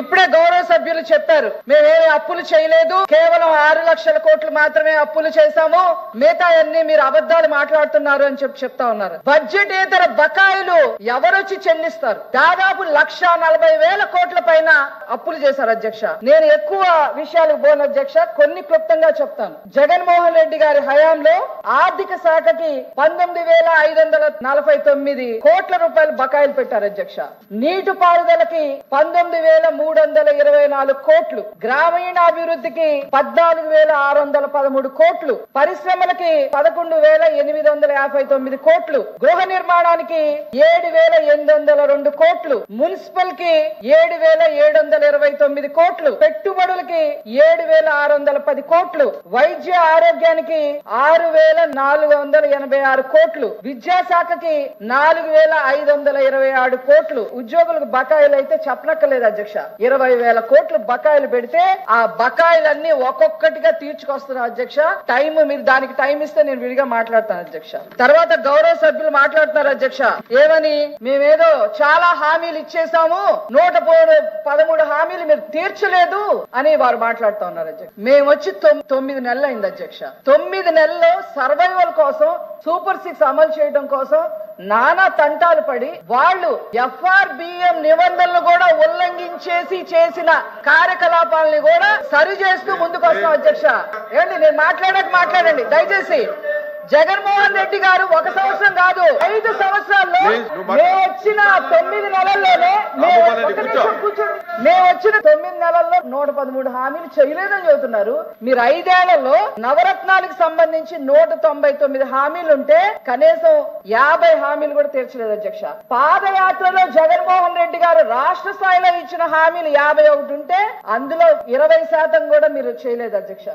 ఇప్పుడే గౌరవ సభ్యులు చెప్పారు. మేమేమి అప్పులు చేయలేదు. కేవలం లక్షల కోట్లు మాత్రమే అప్పులు చేశాము. మిగతా అన్ని మీరు అబద్ధాలు మాట్లాడుతున్నారు అని చెప్పి చెప్తా ఉన్నారు. బడ్జెట్ ఇతర బకాయిలు ఎవరొచ్చి చెల్లిస్తారు? దాదాపు లక్ష నలభై వేల కోట్ల పైన అప్పులు చేశారు అధ్యక్ష. నేను ఎక్కువ విషయాలకు పోను అధ్యక్ష కొన్ని క్లుప్తంగా చెప్తాను. జగన్మోహన్ రెడ్డి గారి హయాంలో ఆర్థిక శాఖకి పంతొమ్మిది వేల ఐదు వందల నలభై తొమ్మిది కోట్ల రూపాయలు బకాయిలు పెట్టారు అధ్యక్ష. నీటి పారుదలకి పంతొమ్మిది వేల మూడు వందల ఇరవై నాలుగు కోట్లు. గ్రామీణాభివృద్ధికి పద్నాలుగు వేల ఆరు వందల పదమూడు కోట్లు. పరిశ్రమలకి పదకొండు వేల ఎనిమిది వందల యాభై తొమ్మిది కోట్లు. గృహ నిర్మాణానికి ఏడు వేల ఎనిమిది వందల రెండు కోట్లు. మున్సిపల్కి ఏడు వేల ఏడు వందల ఇరవై తొమ్మిది కోట్లు. పెట్టుబడులకి ఏడు వేల ఆరు వందల పది కోట్లు. వైద్య ఆరోగ్యానికి ఆరు వేల నాలుగు వందల ఎనభై ఆరు కోట్లు. విద్యాశాఖకి నాలుగు వేల ఐదు వందల ఇరవై ఆరు కోట్లు. ఉద్యోగులకు బకాయిలు అయితే చెప్పనక్కర్లేదు అధ్యక్ష. ఇరవై వేల కోట్లు బకాయిలు పెడితే ఆ బకాయిలన్నీ ఒక్కొక్కటిగా తీర్చుకొస్తున్నారు అధ్యక్ష. టైం మీరు దానికి టైం ఇస్తే నేను విడిగా మాట్లాడతాను అధ్యక్ష. తర్వాత గౌరవ సభ్యులు మాట్లాడుతున్నారు అధ్యక్ష. ఏమని? మేమేదో చాలా హామీలు ఇచ్చేసాము. నూట పదమూడు హామీలు మీరు తీర్చలేదు అని వారు మాట్లాడుతూ ఉన్నారు అధ్యక్ష. మేము వచ్చి తొమ్మిది నెలలు అయింది అధ్యక్ష. తొమ్మిది నెలల్లో సర్వైవల్ కోసం సూపర్ సిక్స్ అమలు చేయడం కోసం నానా తంటాలు పడి వాళ్ళు ఎఫ్ఆర్బిఎం నిబంధనలు కూడా ఉల్లంఘించేసి చేసిన కార్యకలాపాలని కూడా సరి చేస్తూ ముందుకు వస్తాం అధ్యక్ష. ఏంటి నేను మాట్లాడక మాట్లాడండి. దయచేసి జగన్మోహన్ రెడ్డి గారు ఒక సంవత్సరం కాదు ఐదు సంవత్సరాల్లో మేము వచ్చిన తొమ్మిది నెలల్లోనే కూర్చోండి. మేము వచ్చిన తొమ్మిది నెలల్లో నూట పదమూడు హామీలు చేయలేదని చెబుతున్నారు. మీరు ఐదేళ్ళలో నవరత్నాలకు సంబంధించి నూట తొంభై తొమ్మిది హామీలు ఉంటే కనీసం యాభై హామీలు కూడా తీర్చలేదు అధ్యక్ష. పాదయాత్రలో జగన్మోహన్ రెడ్డి గారు రాష్ట్ర స్థాయిలో ఇచ్చిన హామీలు యాభై ఒకటి ఉంటే అందులో ఇరవై శాతం కూడా మీరు చేయలేదు అధ్యక్ష.